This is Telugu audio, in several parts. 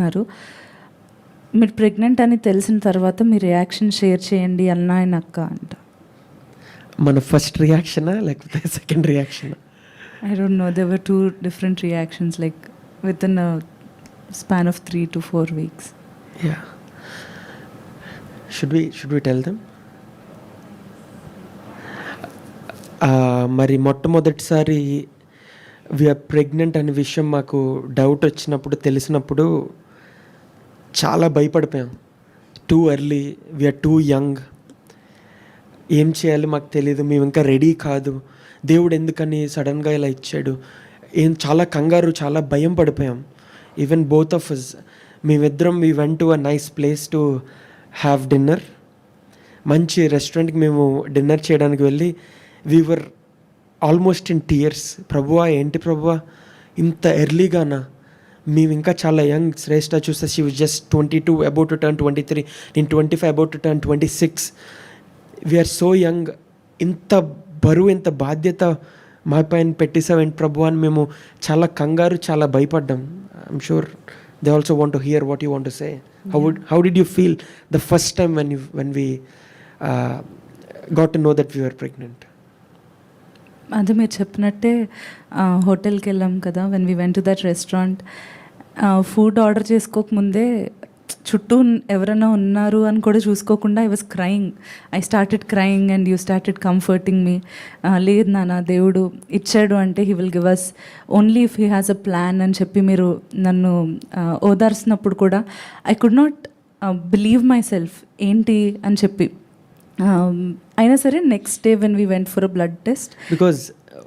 చెప్తున్నారు మీరు ప్రెగ్నెంట్ అని తెలిసిన తర్వాత మీ రియాక్షన్ షేర్ చేయండి అన్న ఆయన అక్క అంట. మన ఫస్ట్ రియాక్షనా లేకపోతే second రియాక్షనా I don't know whether two different reactions like with in span of three to four weeks yeah should we should we tell them మరి మొట్టమొదటిసారి వీఆర్ ప్రెగ్నెంట్ అనే విషయం మాకు డౌట్ వచ్చినప్పుడు తెలిసినప్పుడు చాలా భయపడిపోయాం. Too early we're too young ఏం చేయాలి మాకు తెలియదు మేము ఇంకా రెడీ కాదు. దేవుడు ఎందుకని సడన్గా ఇలా ఇచ్చాడు? ఏం చాలా కంగారు చాలా భయం పడిపోయాం. ఈవెన్ బోత్ ఆఫ్ అస్ మేమిద్దరం we went to a nice place to have dinner మంచి రెస్టారెంట్కి మేము డిన్నర్ చేయడానికి వెళ్ళి వీవర్ ఆల్మోస్ట్ ఇన్ టీయర్స్ ప్రభువా ఏంటి ప్రభువా? ఇంత ఎర్లీగానా మేము ఇంకా చాలా యంగ్ శ్రేష్ట చూస్తే she was just twenty two about to turn twenty three నేను twenty five about to turn twenty six we're so young ఇంత బరువు ఇంత బాధ్యత మా పైన పెట్టేసావేంటి ప్రభు అని మేము చాలా కంగారు చాలా భయపడ్డాం. I'm sure they also want to hear what you want to say how would how did you feel the first time when you when we got to know that we're pregnant అదే మీరు చెప్పినట్టే హోటల్కి వెళ్ళాం కదా when we went to that restaurant food order చేసుకోకముందే చుట్టూ ఎవరైనా ఉన్నారు అని కూడా చూసుకోకుండా I was crying I started crying and you started comforting me లేదు నాన్న దేవుడు ఇచ్చాడు అంటే he will give us only if he has a plan అని చెప్పి మీరు నన్ను ఓదార్చినప్పుడు కూడా I could not believe myself ఏంటి అని చెప్పి. అయినా సరే next day when we went for a blood test because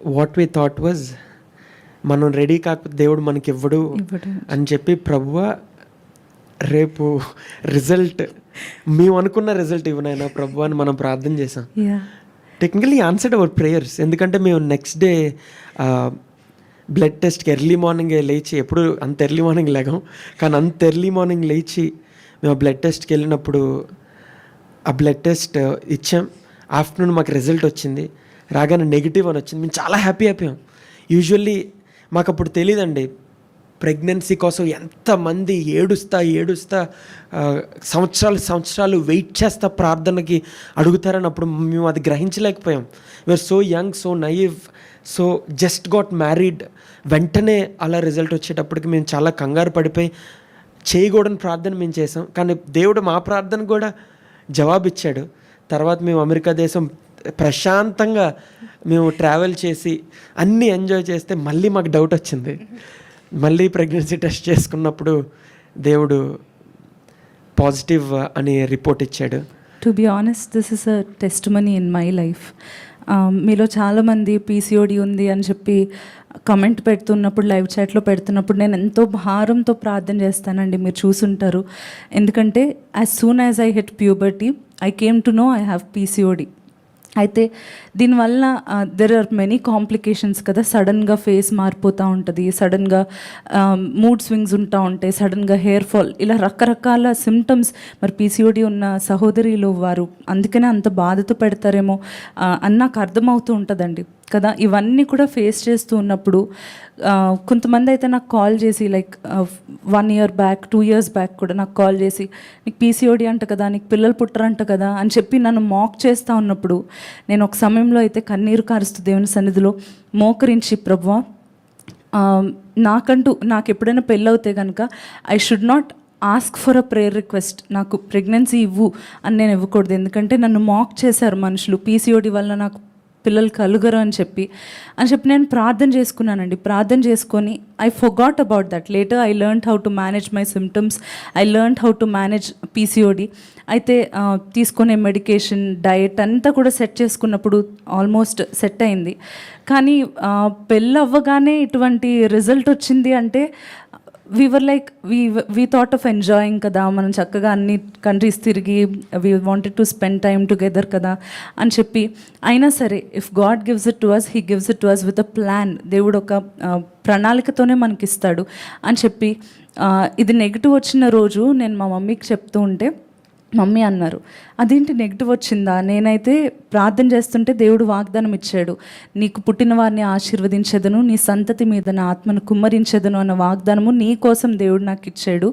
what we thought was మనం రెడీ కాకపోతే దేవుడు మనకి ఇవ్వడు. అని చెప్పి ప్రభువ రేపు రిజల్ట్ మేము అనుకున్న రిజల్ట్ ఇవ్వనైనా ప్రభు అని మనం ప్రార్థన చేసాం టెక్నికలీ ఆన్సర్డ్ అవర్ ప్రేయర్స్ ఎందుకంటే మేము నెక్స్ట్ డే బ్లడ్ టెస్ట్కి ఎర్లీ మార్నింగే లేచి ఎప్పుడు అంత ఎర్లీ మార్నింగ్ లేగాం కానీ అంత ఎర్లీ మార్నింగ్ లేచి మేము బ్లడ్ టెస్ట్కి వెళ్ళినప్పుడు ఆ బ్లడ్ టెస్ట్ uh, ఇచ్చాం. ఆఫ్టర్నూన్ మాకు రిజల్ట్ వచ్చింది. రాగానే నెగిటివ్ అని వచ్చింది. మేము చాలా హ్యాపీ అయిపోయాం. యూజువల్లీ మాకు అప్పుడు తెలియదండి ప్రెగ్నెన్సీ కోసం ఎంతమంది ఏడుస్తా ఏడుస్తా uh, సంవత్సరాలు సంవత్సరాలు వెయిట్ చేస్తా ప్రార్థనకి అడుగుతారని అప్పుడు మేము అది గ్రహించలేకపోయాం. We're so young so naive so just got married వెంటనే అలా రిజల్ట్ వచ్చేటప్పటికి మేము చాలా కంగారు పడిపోయి చేయకూడని ప్రార్థన మేము చేసాం. కానీ దేవుడు మా ప్రార్థన కూడా జవాబిచ్చాడు. తర్వాత మేము అమెరికా దేశం ప్రశాంతంగా మేము ట్రావెల్ చేసి అన్నీ ఎంజాయ్ చేస్తే మళ్ళీ మాకు డౌట్ వచ్చింది. మళ్ళీ ప్రెగ్నెన్సీ టెస్ట్ చేసుకున్నప్పుడు దేవుడు పాజిటివ్ అని రిపోర్ట్ ఇచ్చాడు. To be honest this is a testimony in my life మీలో చాలామంది పీసీఓడి ఉంది అని చెప్పి కమెంట్ పెడుతున్నప్పుడు లైవ్ చాట్లో పెడుతున్నప్పుడు నేను ఎంతో భారంతో ప్రార్థన చేస్తానండి. మీరు చూసుంటారు. ఎందుకంటే as soon as I hit puberty I came to know I have PCOD అయితే దీనివల్ల దెర్ ఆర్ మెనీ కాంప్లికేషన్స్ కదా. సడన్గా ఫేస్ మారిపోతూ ఉంటుంది సడన్గా మూడ్ స్వింగ్స్ ఉంటా ఉంటాయి సడన్గా హెయిర్ ఫాల్ ఇలా రకరకాల సిమ్టమ్స్ మరి పీసీఓడి ఉన్న సహోదరిలు వారు అందుకనే అంత బాధతో పెడతారేమో అని నాకు అర్థమవుతూ ఉంటుందండి. కదా ఇవన్నీ కూడా ఫేస్ చేస్తూ ఉన్నప్పుడు కొంతమంది అయితే నాకు కాల్ చేసి like one year back two years back కూడా నాకు కాల్ చేసి నీకు పీసీఓడి అంట కదా నీకు పిల్లలు పుట్టరంట కదా అని చెప్పి నన్ను మాక్ చేస్తూ ఉన్నప్పుడు నేను ఒక సమయంలో అయితే కన్నీరు కారుస్తూ దేవుని సన్నిధిలో మోకరించి ప్రభువా నాకంటూ నాకు ఎప్పుడైనా పెళ్ళవుతే కనుక I should not ask for a prayer request నాకు ప్రెగ్నెన్సీ ఇవ్వు అని నేను ఇవ్వకూడదు. ఎందుకంటే నన్ను మాక్ చేశారు మనుషులు. పీసీఓడి వల్ల నాకు పిల్లలు కలుగరు అని చెప్పి అని చెప్పి నేను ప్రార్థన చేసుకున్నానండి. ప్రార్థన చేసుకొని I forgot about that later I learn how to manage my symptoms I learn how to manage PCOD అయితే తీసుకునే మెడికేషన్ డయట్ అంతా కూడా సెట్ చేసుకున్నప్పుడు ఆల్మోస్ట్ సెట్ అయింది. కానీ పెళ్ళి అవ్వగానే ఇటువంటి రిజల్ట్ వచ్చింది అంటే we were like we we thought of enjoying కదా మనం చక్కగా అన్ని కంట్రీస్ తిరిగి we wanted to spend time together కదా అని చెప్పి. అయినా సరే if God gives it to us he gives it to us with a plan దేవుడు ఒక ప్రణాళికతోనే మనకి ఇస్తాడు అని చెప్పి. ఇది నెగిటివ్ వచ్చిన రోజు నేను మా మమ్మీకి చెప్తూ ఉంటే మమ్మీ అన్నారు అదేంటి నెగిటివ్ వచ్చిందా? నేనైతే ప్రార్థన చేస్తుంటే దేవుడు వాగ్దానం ఇచ్చాడు. నీకు పుట్టిన వారిని ఆశీర్వదించదను నీ సంతతి మీద నా ఆత్మను కుమ్మరించదను అన్న వాగ్దానము నీ కోసం దేవుడు నాకు ఇచ్చాడు.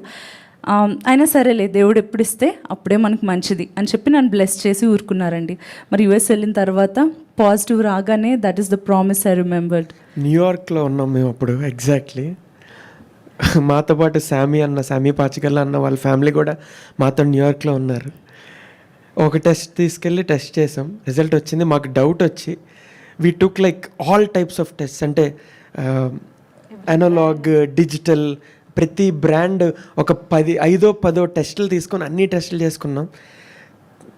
అయినా సరేలే దేవుడు ఎప్పుడు ఇస్తే అప్పుడే మనకు మంచిది అని చెప్పి నన్ను బ్లెస్ చేసి ఊరుకున్నారండి. మరి యుఎస్ వెళ్ళిన తర్వాత పాజిటివ్ రాగానే that is the promise I remembered న్యూయార్క్లో ఉన్నాం మేము అప్పుడు ఎగ్జాక్ట్లీ మాతో పాటు శామీ అన్న శామీ పాచికల్ల అన్న వాళ్ళ ఫ్యామిలీ కూడా మాతో న్యూయార్క్లో ఉన్నారు. ఒక టెస్ట్ తీసుకెళ్ళి టెస్ట్ చేసాం. రిజల్ట్ వచ్చింది. మాకు డౌట్ వచ్చి we took like all types of test అంటే అనలాగ్ డిజిటల్ ప్రతి బ్రాండ్ ఒక పది ఐదో పదో టెస్టులు తీసుకొని అన్ని టెస్టులు చేసుకున్నాం.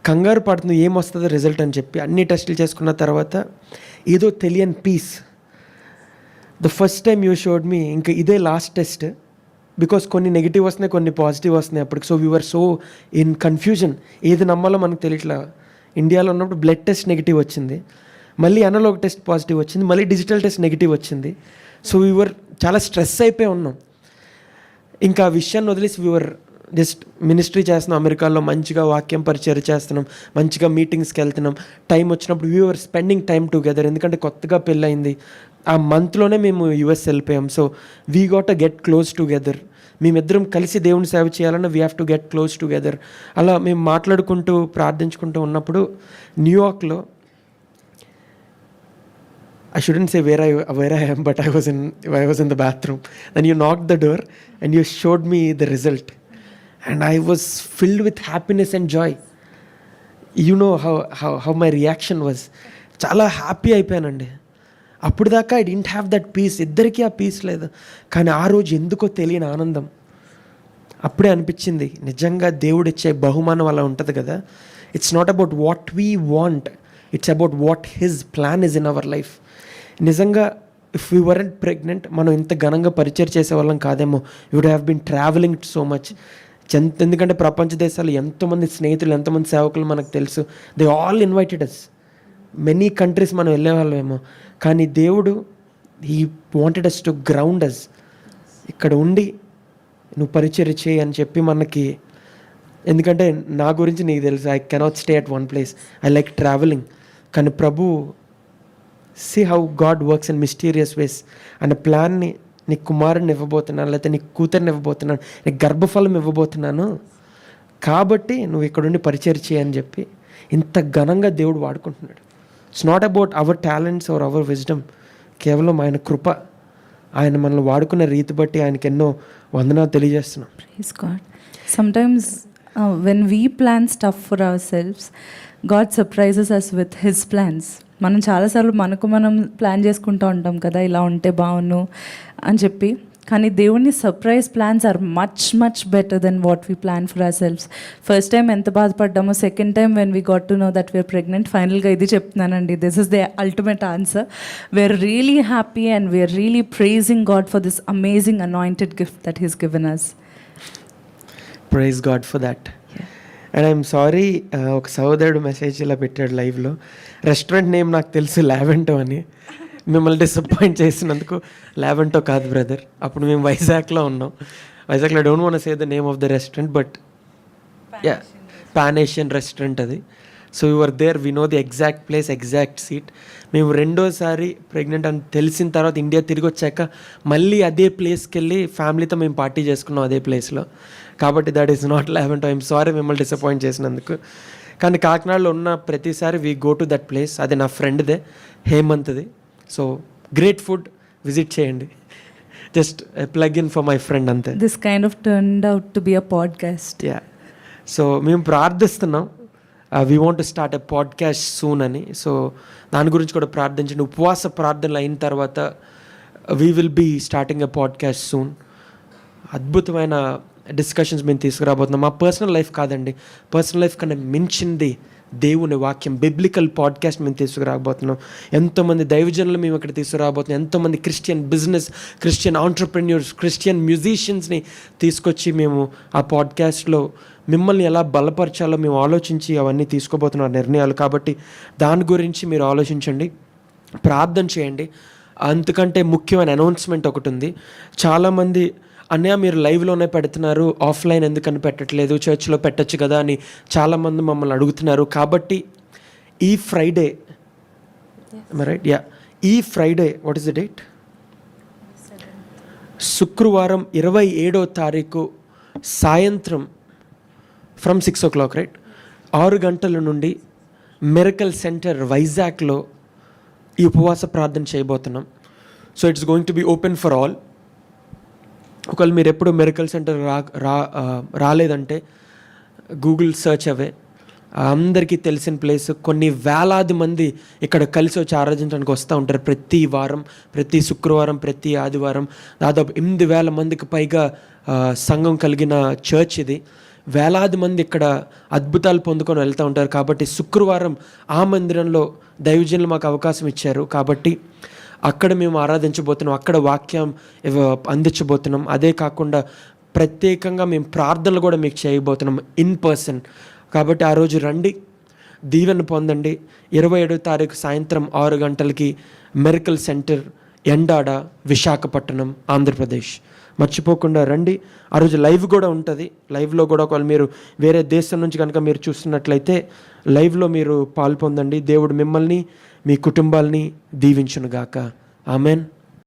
కంగారు పడుతుంది ఏమొస్తుందో రిజల్ట్ అని చెప్పి అన్ని టెస్టులు చేసుకున్న తర్వాత ఏదో తెలియని peace the first time you showed me ఇంకా ఇదే లాస్ట్ టెస్ట్ బికాస్ కొన్ని నెగిటివ్ వస్తున్నాయి కొన్ని పాజిటివ్ వస్తున్నాయి అప్పటికి. So we're so in confusion ఏది నమ్మాలో మనకు తెలియట్లా. ఇండియాలో ఉన్నప్పుడు బ్లడ్ టెస్ట్ నెగిటివ్ వచ్చింది. మళ్ళీ అనలాగ్ టెస్ట్ పాజిటివ్ వచ్చింది. మళ్ళీ డిజిటల్ టెస్ట్ నెగిటివ్ వచ్చింది. సో వీఆర్ చాలా స్ట్రెస్ అయిపోయి ఉన్నాం. ఇంకా ఆ విషయాన్ని వదిలేసి వీఆర్ జస్ట్ మినిస్ట్రీ చేస్తున్నాం. అమెరికాలో మంచిగా వాక్యం పరిచయం చేస్తున్నాం. మంచిగా మీటింగ్స్కి వెళ్తున్నాం. టైం వచ్చినప్పుడు వీఆర్ స్పెండింగ్ టైం టుగెదర్ ఎందుకంటే కొత్తగా పెళ్ళయింది. ఆ మంత్లోనే మేము యుఎస్ వెళ్ళిపోయాం. So we got a get close together మేమిద్దరం కలిసి దేవుని సేవ చేయాలన్న we have to get close together అలా మేము మాట్లాడుకుంటూ ప్రార్థించుకుంటూ ఉన్నప్పుడు న్యూయార్క్లో I shouldn't say where I where I hmm but I was in I was in the bathroom and you knock the door and you showed me the result and I was filled with happiness and joy you know how how how my reaction was చాలా హ్యాపీ అయిపోయానండి. అప్పుడు దాకా I didn't have that peace ఇద్దరికీ ఆ పీస్ లేదు. కానీ ఆ రోజు ఎందుకో తెలియని ఆనందం. అప్పుడే అనిపించింది నిజంగా దేవుడు ఇచ్చే బహుమానం అలా ఉంటుంది కదా. It's not about what we want it's about what his plan is in our life నిజంగా ఇఫ్ యూ వరెంట్ ప్రెగ్నెంట్ మనం ఇంత ఘనంగా పరిచయం చేసే వాళ్ళం కాదేమో would have been travelling so much ఎంత ఎందుకంటే ప్రపంచ దేశాలు ఎంతోమంది స్నేహితులు ఎంతోమంది సేవకులు మనకు తెలుసు. They all invited us many countries మనం వెళ్ళేవాళ్ళమేమో. కానీ దేవుడు he wanted us to ground us ఇక్కడ ఉండి నువ్వు పరిచయం చేయి అని చెప్పి మనకి ఎందుకంటే నా గురించి నీకు తెలుసు I cannot stay at one place I like travelling కానీ Prabhu see how God works in mysterious ways అనే ప్లాన్ని నీ కుమారుని ఇవ్వబోతున్నాను లేకపోతే నీ కూతుర్ని ఇవ్వబోతున్నాను నీ గర్భఫలం ఇవ్వబోతున్నాను. కాబట్టి నువ్వు ఇక్కడుండి పరిచయం చేయని చెప్పి ఇంత ఘనంగా దేవుడు వాడుకుంటున్నాడు. It's not about our talents or our wisdom కేవలం ఆయన కృప. ఆయన మనల్ని వాడుకున్న రీతి బట్టి ఆయనకి ఎన్నో వందనాలు తెలియజేస్తున్నాం. Praise God. Sometimes uh, when we plan stuff for ourselves, God surprises us with మనం చాలాసార్లు మనకు మనం ప్లాన్ చేసుకుంటూ ఉంటాం కదా ఇలా ఉంటే బాగున్ను అని చెప్పి. కానీ దేవుని surprise plans are much much better than what we plan for ourselves first time ఎంత బాధపడ్డామో second time when we got to know that we're pregnant ఫైనల్గా ఇది చెప్తున్నానండి. This is the ultimate answer we're really happy and we're really praising God for this amazing anointed gift that he's given us praise God for that and I'm sorry ఒక సహోదరుడు మెసేజ్ ఇలా పెట్టాడు లైవ్లో రెస్టారెంట్ నేమ్ నాకు తెలుసు లావెంటో అని. మిమ్మల్ని డిసప్పాయింట్ చేసినందుకు లావెంటో కాదు బ్రదర్ అప్పుడు మేము వైజాగ్లో ఉన్నాం. వైజాగ్లో don't want say the name of the restaurant but yeah pan Asian restaurant అది. So you're there we know the exact place exact seat మేము రెండోసారి ప్రెగ్నెంట్ అని తెలిసిన తర్వాత ఇండియా తిరిగి వచ్చాక మళ్ళీ అదే ప్లేస్కి వెళ్ళి ఫ్యామిలీతో మేము పార్టీ చేసుకున్నాం అదే ప్లేస్లో కాబట్టి that is not eleven I'm sorry మిమ్మల్ని డిసప్పాయింట్ చేసినందుకు. కానీ కాకినాడలో ఉన్న ప్రతిసారి we go to that place అది నా ఫ్రెండ్దే హేమంత్ది సో గ్రేట్ ఫుడ్ విజిట్ చేయండి. Just plug in for my friend అంతే. This kind of turned out to be a podcast. Yeah so మేము ప్రార్థిస్తున్నాం. We want to start a podcast soon అని. సో దాని గురించి కూడా ప్రార్థించండి. ఉపవాస ప్రార్థనలు అయిన తర్వాత we will be starting a podcast soon అద్భుతమైన డిస్కషన్స్ మేము తీసుకురాబోతున్నాం. మా పర్సనల్ లైఫ్ కాదండి. పర్సనల్ లైఫ్ కన్నా మించింది దేవుని వాక్యం బిబ్లికల్ పాడ్కాస్ట్ మేము తీసుకురాబోతున్నాం. ఎంతోమంది దైవజనులు మేము ఇక్కడ తీసుకురాబోతున్నాం. ఎంతోమంది Christian business Christian entrepreneurs Christian మ్యూజిషియన్స్ని తీసుకొచ్చి మేము ఆ పాడ్కాస్ట్లో మిమ్మల్ని ఎలా బలపరచాలో మేము ఆలోచించి అవన్నీ తీసుకోబోతున్న నిర్ణయాలు. కాబట్టి దాని గురించి మీరు ఆలోచించండి. ప్రార్థన చేయండి. అంతకంటే ముఖ్యమైన అనౌన్స్మెంట్ ఒకటి ఉంది. చాలామంది అన్నయ్య మీరు లైవ్లోనే పెడుతున్నారు ఆఫ్లైన్ ఎందుకని పెట్టట్లేదు? చర్చ్లో పెట్టచ్చు కదా అని చాలామంది మమ్మల్ని అడుగుతున్నారు. కాబట్టి ఈ ఫ్రైడే రైట్ యా ఈ Friday what is the date శుక్రవారం ఇరవై ఏడో తారీఖు సాయంత్రం from six o'clock right ఆరు గంటల నుండి మెరకల్ సెంటర్ వైజాగ్లో ఈ ఉపవాస ప్రార్థన చేయబోతున్నాం. So it's going to be open for all ఒకవేళ మీరు ఎప్పుడు మెరికల్ సెంటర్ రా రా రాలేదంటే గూగుల్ సర్చ్ అవే. అందరికీ తెలిసిన ప్లేస్. కొన్ని వేలాది మంది ఇక్కడ కలిసి వచ్చి ఆరాధించడానికి వస్తూ ఉంటారు. ప్రతి వారం ప్రతి శుక్రవారం ప్రతి ఆదివారం. దాదాపు ఎనిమిది వేల మందికి పైగా సంఘం కలిగిన చర్చ్ ఇది. వేలాది మంది ఇక్కడ అద్భుతాలు పొందుకొని వెళ్తూ ఉంటారు. కాబట్టి శుక్రవారం ఆ మందిరంలో దైవజనులు మాకు అవకాశం ఇచ్చారు. కాబట్టి అక్కడ మేము ఆరాధించబోతున్నాం అక్కడ వాక్యం అందించబోతున్నాం. అదే కాకుండా ప్రత్యేకంగా మేము ప్రార్థనలు కూడా మీకు చేయబోతున్నాం ఇన్ పర్సన్. కాబట్టి ఆ రోజు రండి దీవెన పొందండి. ఇరవై ఏడో తారీఖు సాయంత్రం ఆరు గంటలకి మెరికల్ సెంటర్ ఎండాడ విశాఖపట్నం ఆంధ్రప్రదేశ్. మర్చిపోకుండా రండి. ఆ రోజు లైవ్ కూడా ఉంటుంది. లైవ్లో కూడా ఒకవేళ మీరు వేరే దేశం నుంచి కనుక మీరు చూస్తున్నట్లయితే లైవ్లో మీరు పాల్పొందండి దేవుడు మిమ్మల్ని మీ కుటుంబాల్ని దీవించునుగాక. ఆమెన్.